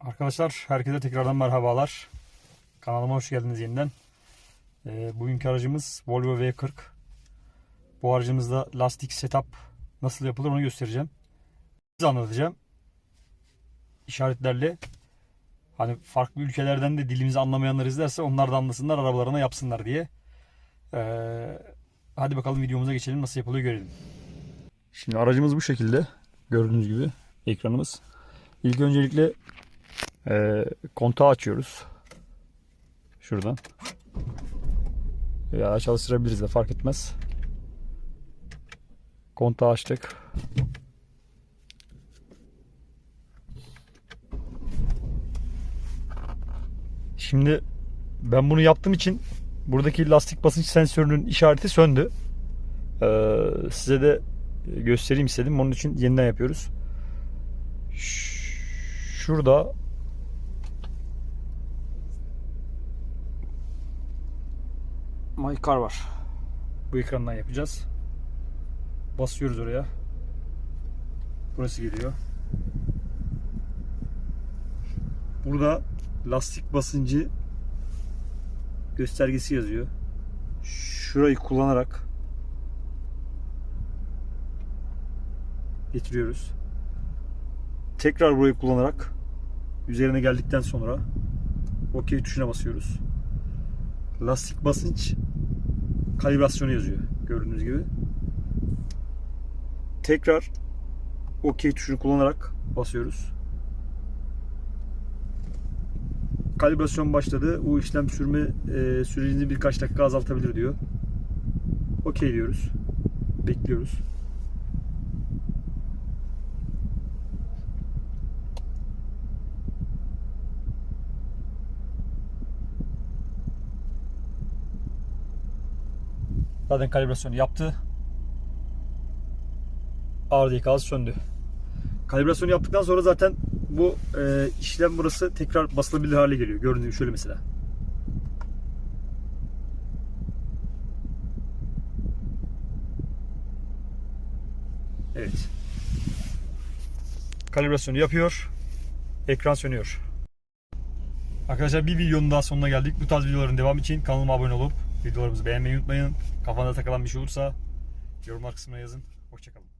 Arkadaşlar herkese tekrardan merhabalar. Kanalıma hoş geldiniz yeniden. Ee, bugünkü aracımız Volvo V40. Bu aracımızda lastik setup nasıl yapılır onu göstereceğim. Size anlatacağım. İşaretlerle hani farklı ülkelerden de dilimizi anlamayanlar izlerse onlar da anlasınlar arabalarına yapsınlar diye. Ee, hadi bakalım videomuza geçelim nasıl yapılıyor görelim. Şimdi aracımız bu şekilde. Gördüğünüz gibi ekranımız. İlk öncelikle ee, kontağı açıyoruz. Şuradan. Ya çalıştırabiliriz de fark etmez. Kontağı açtık. Şimdi ben bunu yaptığım için buradaki lastik basınç sensörünün işareti söndü. Ee, size de göstereyim istedim. Onun için yeniden yapıyoruz. Şurada My Car var. Bu ekrandan yapacağız. Basıyoruz oraya. Burası geliyor. Burada lastik basıncı göstergesi yazıyor. Şurayı kullanarak getiriyoruz. Tekrar burayı kullanarak üzerine geldikten sonra OK tuşuna basıyoruz. Lastik basınç kalibrasyonu yazıyor gördüğünüz gibi. Tekrar OK tuşunu kullanarak basıyoruz. Kalibrasyon başladı. Bu işlem sürme e, sürecini birkaç dakika azaltabilir diyor. OK diyoruz. Bekliyoruz. Zaten kalibrasyonu yaptı. Ağır ikazı söndü. Kalibrasyonu yaptıktan sonra zaten bu e, işlem burası tekrar basılabilir hale geliyor. Gibi şöyle mesela. Evet. Kalibrasyonu yapıyor. Ekran sönüyor. Arkadaşlar bir videonun daha sonuna geldik. Bu tarz videoların devamı için kanalıma abone olup videolarımızı beğenmeyi unutmayın. Kafanıza takılan bir şey olursa yorumlar kısmına yazın. Hoşçakalın.